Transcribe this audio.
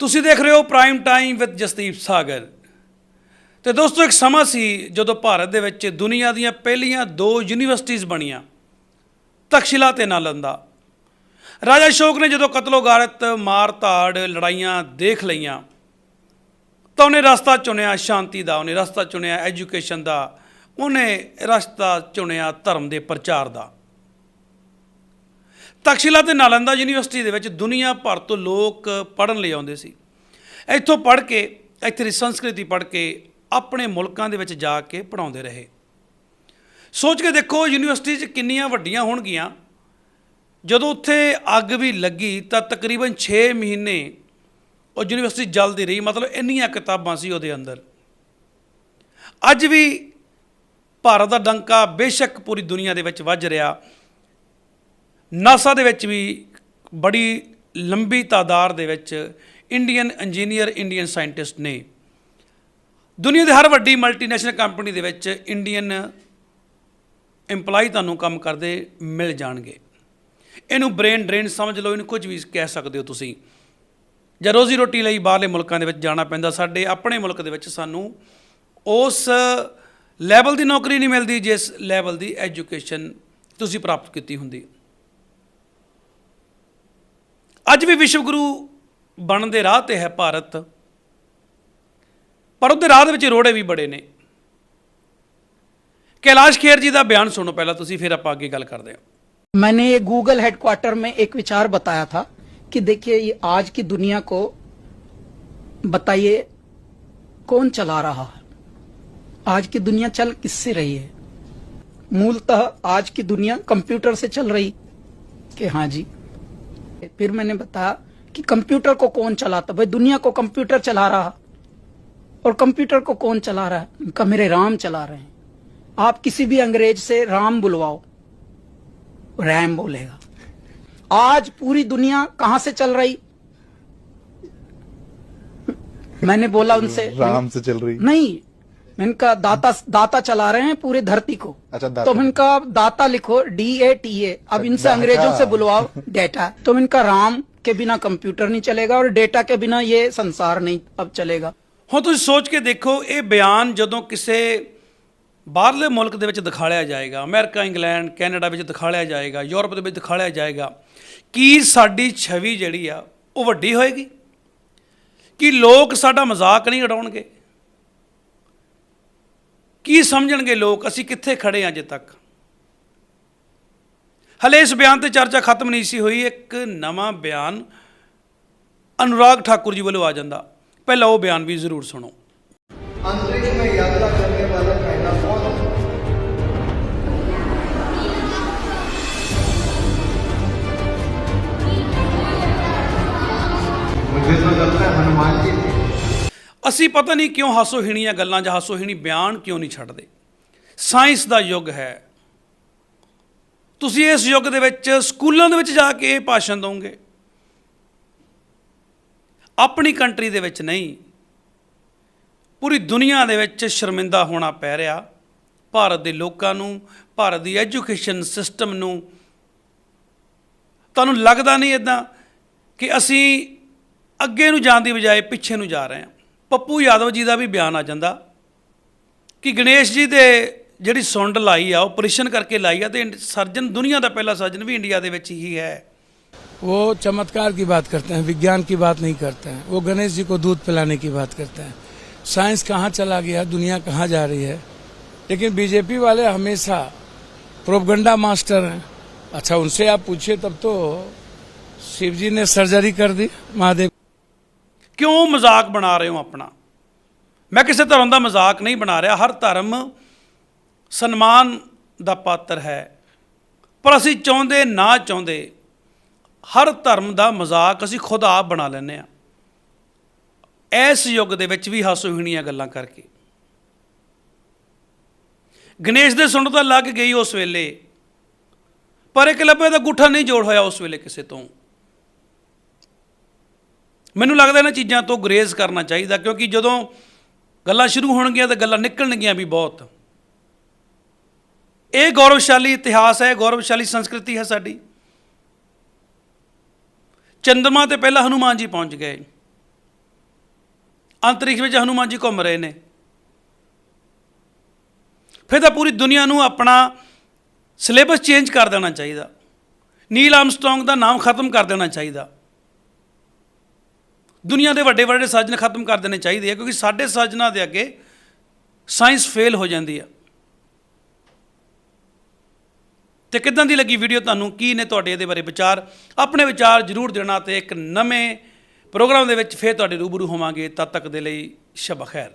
ਤੁਸੀਂ ਦੇਖ ਰਹੇ ਹੋ prime time with Jasdeep Sagar. ਤੇ ਦੋਸਤੋ, ਇੱਕ ਸਮਾਂ ਸੀ ਜਦੋਂ ਭਾਰਤ ਦੇ ਵਿੱਚ ਦੁਨੀਆ ਦੀਆਂ ਪਹਿਲੀਆਂ ਦੋ ਯੂਨੀਵਰਸਿਟੀਆਂ ਬਣੀਆਂ, ਤਕਸ਼ਿਲਾ ਤੇ ਨਾਲੰਦਾ। ਰਾਜਾ ਅਸ਼ੋਕ ਨੇ ਜਦੋਂ ਕਤਲੋਗਾਰਤ ਮਾਰ ਧਾੜ ਲੜਾਈਆਂ ਦੇਖ ਲਈਆਂ, ਤਾਂ ਉਹਨੇ ਰਸਤਾ ਚੁਣਿਆ ਸ਼ਾਂਤੀ ਦਾ, ਉਹਨੇ ਰਸਤਾ ਚੁਣਿਆ ਐਜੂਕੇਸ਼ਨ ਦਾ, ਉਹਨੇ ਰਸਤਾ ਚੁਣਿਆ ਧਰਮ ਦੇ ਪ੍ਰਚਾਰ ਦਾ। ਤਕਸ਼ਿਲਾ ਤੇ ਨਾਲੰਦਾ ਯੂਨੀਵਰਸਿਟੀ ਦੇ ਵਿੱਚ ਦੁਨੀਆ ਭਰ ਤੋਂ ਲੋਕ ਪੜ੍ਹਨ ਲਈ ਆਉਂਦੇ ਸੀ। ਇੱਥੋਂ ਪੜ੍ਹ ਕੇ, ਇੱਥੇ ਦੀ ਸੰਸਕ੍ਰਿਤੀ ਪੜ੍ਹ ਕੇ ਆਪਣੇ ਮੁਲਕਾਂ ਦੇ ਵਿੱਚ ਜਾ ਕੇ ਪੜਾਉਂਦੇ ਰਹੇ। ਸੋਚ ਕੇ ਦੇਖੋ, ਯੂਨੀਵਰਸਿਟੀ 'ਚ ਕਿੰਨੀਆਂ ਵੱਡੀਆਂ ਹੋਣਗੀਆਂ। ਜਦੋਂ ਉੱਥੇ ਅੱਗ ਵੀ ਲੱਗੀ ਤਾਂ ਤਕਰੀਬਨ 6 ਮਹੀਨੇ ਉਹ ਯੂਨੀਵਰਸਿਟੀ ਜਲਦੀ ਰਹੀ, ਮਤਲਬ ਇੰਨੀਆਂ ਕਿਤਾਬਾਂ ਸੀ ਉਹਦੇ ਅੰਦਰ। ਅੱਜ ਵੀ ਭਾਰਤ ਦਾ ਡੰਕਾ ਬੇਸ਼ੱਕ ਪੂਰੀ ਦੁਨੀਆ ਦੇ ਵਿੱਚ ਵੱਜ ਰਿਹਾ। ਨਾਸਾ ਦੇ ਵਿੱਚ ਵੀ ਬੜੀ ਲੰਬੀ ਤਾਦਾਦ ਦੇ ਵਿੱਚ ਇੰਡੀਅਨ ਇੰਜੀਨੀਅਰ ਇੰਡੀਅਨ ਸਾਇੰਟਿਸਟ ਨੇ ਦੁਨੀਆ ਦੇ ਹਰ ਵੱਡੀ ਮਲਟੀਨੈਸ਼ਨਲ ਕੰਪਨੀ ਦੇ ਵਿੱਚ ਇੰਡੀਅਨ EMPLOYE ਤੁਹਾਨੂੰ ਕੰਮ ਕਰਦੇ ਮਿਲ ਜਾਣਗੇ। ਇਹਨੂੰ ਬ੍ਰੇਨ ਡਰੇਨ ਸਮਝ ਲਓ, ਇਹਨੂੰ ਕੁਝ ਵੀ ਕਹਿ ਸਕਦੇ ਹੋ ਤੁਸੀਂ। ਜਾਂ ਰੋਜ਼ੀ ਰੋਟੀ ਲਈ ਬਾਹਰਲੇ ਮੁਲਕਾਂ ਦੇ ਵਿੱਚ ਜਾਣਾ ਪੈਂਦਾ, ਸਾਡੇ ਆਪਣੇ ਮੁਲਕ ਦੇ ਵਿੱਚ ਸਾਨੂੰ ਉਸ ਲੈਵਲ ਦੀ ਨੌਕਰੀ ਨਹੀਂ ਮਿਲਦੀ, ਜਿਸ ਲੈਵਲ ਦੀ ਐਜੂਕੇਸ਼ਨ ਤੁਸੀਂ ਪ੍ਰਾਪਤ ਕੀਤੀ ਹੁੰਦੀ। ਅੱਜ ਵੀ ਵਿਸ਼ਵ ਗੁਰੂ ਬਣਨ ਦੇ ਰਾਹ ਤੇ ਹੈ ਭਾਰਤ ਪਰ ਉਹਦੇ ਰਾਹ ਦੇ ਵਿੱਚ ਰੋੜੇ ਵੀ ਬੜੇ ਨੇ ਕੈਲਾਸ਼ ਖੇਰ ਜੀ ਦਾ ਬਿਆਨ ਸੁਣੋ ਪਹਿਲਾਂ ਤੁਸੀਂ ਫਿਰ ਆਪਾਂ ਅੱਗੇ ਗੱਲ ਕਰਦੇ ਹਾਂ मैंने ये गूगल हेडक्वार्टर में एक विचार बताया था कि देखिए ये आज की दुनिया को बताइए कौन चला रहा है आज की दुनिया चल किससे रही है मूलतः आज की दुनिया कंप्यूटर से चल रही कि हाँ जी फिर मैंने बताया कि कंप्यूटर को कौन चलाता? भाई दुनिया को कंप्यूटर चला रहा। और कंप्यूटर को कौन चला रहा है? उनका मेरे राम चला रहे हैं। आप किसी भी अंग्रेज़ से राम बुलवाओ रैम बोलेगा। आज पूरी दुनिया कहाँ से चल रही? मैंने बोला उनसे राम से चल रही। नहीं मैंने कहा दाता दाता चला रहे हैं पूरी धरती को अच्छा, दाता। तो इनका दाता लिखो डी ए टी ए अब इनसे डाटा। अंग्रेजों से बुलवाओ डेटा तो इनका राम के बिना कंप्यूटर नहीं चलेगा और डेटा के बिना ये संसार नहीं अब चलेगा ਹੁਣ ਤੁਸੀਂ ਸੋਚ ਕੇ ਦੇਖੋ ਇਹ ਬਿਆਨ ਜਦੋਂ ਕਿਸੇ ਬਾਹਰਲੇ ਮੁਲਕ ਦੇ ਵਿੱਚ ਦਿਖਾਲਿਆ ਜਾਏਗਾ ਅਮਰੀਕਾ ਇੰਗਲੈਂਡ ਕੈਨੇਡਾ ਵਿੱਚ ਦਿਖਾਲਿਆ ਜਾਏਗਾ ਯੂਰਪ ਦੇ ਵਿੱਚ ਦਿਖਾਲਿਆ ਜਾਏਗਾ ਕੀ ਸਾਡੀ ਛਵੀ ਜਿਹੜੀ ਆ ਉਹ ਵੱਡੀ ਹੋਏਗੀ ਕੀ ਲੋਕ ਸਾਡਾ ਮਜ਼ਾਕ ਨਹੀਂ ਉਡਾਉਣਗੇ ਕੀ ਸਮਝਣਗੇ ਲੋਕ ਅਸੀਂ ਕਿੱਥੇ ਖੜੇ ਹਾਂ ਅਜੇ ਤੱਕ ਹਲੇ ਇਸ ਬਿਆਨ ਤੇ ਚਰਚਾ ਖਤਮ ਨਹੀਂ ਸੀ ਹੋਈ ਇੱਕ ਨਵਾਂ ਬਿਆਨ ਅਨੁਰਾਗ ਠਾਕੁਰ ਜੀ ਵੱਲੋਂ ਆ ਜਾਂਦਾ ਪਹਿਲਾਂ ਉਹ ਬਿਆਨ ਵੀ ਜ਼ਰੂਰ ਸੁਣੋ अंतरिक्ष में यात्रा करने वाला पहला कौन है? मुझे तो लगता है हनुमान जी थे ਅਸੀਂ ਪਤਾ ਨਹੀਂ ਕਿਉਂ ਹਾਸੋਹੀਣੀਆਂ ਗੱਲਾਂ ਜਾਂ ਹਾਸੋਹੀਣੀ ਬਿਆਨ ਕਿਉਂ ਨਹੀਂ ਛੱਡਦੇ? ਸਾਇੰਸ ਦਾ ਯੁੱਗ ਹੈ। ਤੁਸੀਂ ਇਸ ਯੁੱਗ ਦੇ ਵਿੱਚ ਸਕੂਲਾਂ ਦੇ ਵਿੱਚ ਜਾ ਕੇ ਇਹ ਭਾਸ਼ਣ ਦੋਗੇ। ਆਪਣੀ ਕੰਟਰੀ ਦੇ ਵਿੱਚ ਨਹੀਂ। ਪੂਰੀ ਦੁਨੀਆ ਦੇ ਵਿੱਚ ਸ਼ਰਮਿੰਦਾ ਹੋਣਾ ਪੈ ਰਿਹਾ। ਭਾਰਤ ਦੇ ਲੋਕਾਂ ਨੂੰ, ਭਾਰਤ ਦੀ ਐਜੂਕੇਸ਼ਨ ਸਿਸਟਮ ਨੂੰ। ਤੁਹਾਨੂੰ ਲੱਗਦਾ ਨਹੀਂ ਇਦਾਂ ਕਿ ਅਸੀਂ ਅੱਗੇ ਨੂੰ ਜਾਣ ਦੀ ਬਜਾਏ ਪਿੱਛੇ ਨੂੰ ਜਾ ਰਹੇ ਹਾਂ? ਪੱਪੂ ਯਾਦਵ ਜੀ ਦਾ ਵੀ ਬਿਆਨ ਆ ਜਾਂਦਾ ਕਿ ਗਣੇਸ਼ ਜੀ ਦੇ ਜਿਹੜੀ ਸੁੰਡ ਲਾਈ ਆ ਆਪਰੇਸ਼ਨ ਕਰਕੇ ਲਾਈ ਆ ਤੇ ਸਰਜਨ ਦੁਨੀਆ ਦਾ ਪਹਿਲਾ ਸਰਜਨ ਵੀ ਇੰਡੀਆ ਦੇ ਵਿੱਚ ਹੀ ਹੈ वो चमत्कार की बात करते हैं विज्ञान की बात नहीं करते हैं वो गणेश जी को दूध पिलाने की बात करते हैं साइंस कहाँ चला गया दुनिया कहाँ जा रही है लेकिन बीजेपी वाले हमेशा प्रोपगंडा मास्टर हैं अच्छा उनसे आप पूछिए तब तो शिव जी ने सर्जरी कर दी महादेव ਕਿਉਂ ਮਜ਼ਾਕ ਬਣਾ ਰਹੇ ਹੋ ਆਪਣਾ? ਮੈਂ ਕਿਸੇ ਧਰਮ ਦਾ ਮਜ਼ਾਕ ਨਹੀਂ ਬਣਾ ਰਿਹਾ। ਹਰ ਧਰਮ ਸਨਮਾਨ ਦਾ ਪਾਤਰ ਹੈ। ਪਰ ਅਸੀਂ ਚਾਹੁੰਦੇ, ਨਾ ਚਾਹੁੰਦੇ, ਹਰ ਧਰਮ ਦਾ ਮਜ਼ਾਕ ਅਸੀਂ ਖੁਦ ਆਪ ਬਣਾ ਲੈਂਦੇ ਆ ਇਸ ਯੁੱਗ ਦੇ ਵਿੱਚ ਵੀ ਹਾਸੋਹੀਣੀਆਂ ਗੱਲਾਂ ਕਰਕੇ। ਗਣੇਸ਼ ਦੇ ਸੁਣ ਤਾਂ ਲੱਗ ਗਈ ਉਸ ਵੇਲੇ, ਪਰ ਇੱਕ ਲੱਭੇ ਦਾ ਗੁੱਠਾ ਨਹੀਂ ਜੋੜ ਹੋਇਆ ਉਸ ਵੇਲੇ ਕਿਸੇ ਤੋਂ। ਮੈਨੂੰ ਲੱਗਦਾ ਇਹਨਾਂ ਚੀਜ਼ਾਂ ਤੋਂ ਗਰੇਜ਼ ਕਰਨਾ ਚਾਹੀਦਾ, ਕਿਉਂਕਿ ਜਦੋਂ ਗੱਲਾਂ ਸ਼ੁਰੂ ਹੋਣਗੀਆਂ ਤਾਂ ਗੱਲਾਂ ਨਿਕਲਣਗੀਆਂ ਵੀ ਬਹੁਤ। ਇਹ ਗੌਰਵਸ਼ਾਲੀ ਇਤਿਹਾਸ ਹੈ, ਗੌਰਵਸ਼ਾਲੀ ਸੰਸਕ੍ਰਿਤੀ ਹੈ ਸਾਡੀ। ਚੰਦਰਮਾ ਤੇ ਪਹਿਲਾਂ ਹਨੂਮਾਨ ਜੀ ਪਹੁੰਚ ਗਏ। ਅੰਤਰਿਕਸ਼ ਵਿੱਚ ਹਨੂਮਾਨ ਜੀ ਘੁੰਮ ਰਹੇ ਨੇ। ਫਿਰ ਤਾਂ ਪੂਰੀ ਦੁਨੀਆ ਨੂੰ ਆਪਣਾ ਸਿਲੇਬਸ ਚੇਂਜ ਕਰ ਦੇਣਾ ਚਾਹੀਦਾ। ਨੀਲ ਆਰਮਸਟਰੋਂਗ ਦਾ ਨਾਮ ਖਤਮ ਕਰ ਦੇਣਾ ਚਾਹੀਦਾ। ਦੁਨੀਆ ਦੇ ਵੱਡੇ ਵੱਡੇ ਸਾਜਨ ਖਤਮ ਕਰ ਦੇਣੇ ਚਾਹੀਦੇ ਆ, ਕਿਉਂਕਿ ਸਾਡੇ ਸਾਜਨਾਂ ਦੇ ਅੱਗੇ ਸਾਇੰਸ ਫੇਲ ਹੋ ਜਾਂਦੀ ਆ। ਤੇ ਕਿਦਾਂ ਦੀ ਲੱਗੀ ਵੀਡੀਓ ਤੁਹਾਨੂੰ? ਕੀ ਨੇ ਤੁਹਾਡੇ ਇਹਦੇ ਬਾਰੇ ਵਿਚਾਰ? ਆਪਣੇ ਵਿਚਾਰ ਜਰੂਰ ਦੇਣਾ ਤੇ ਇੱਕ ਨਵੇਂ ਪ੍ਰੋਗਰਾਮ ਦੇ ਵਿੱਚ ਫੇਰ ਤੁਹਾਡੇ ਰੂਬਰੂ ਹੋਵਾਂਗੇ। ਤਦ ਤੱਕ ਦੇ ਲਈ ਸ਼ਬ ਖੈਰ।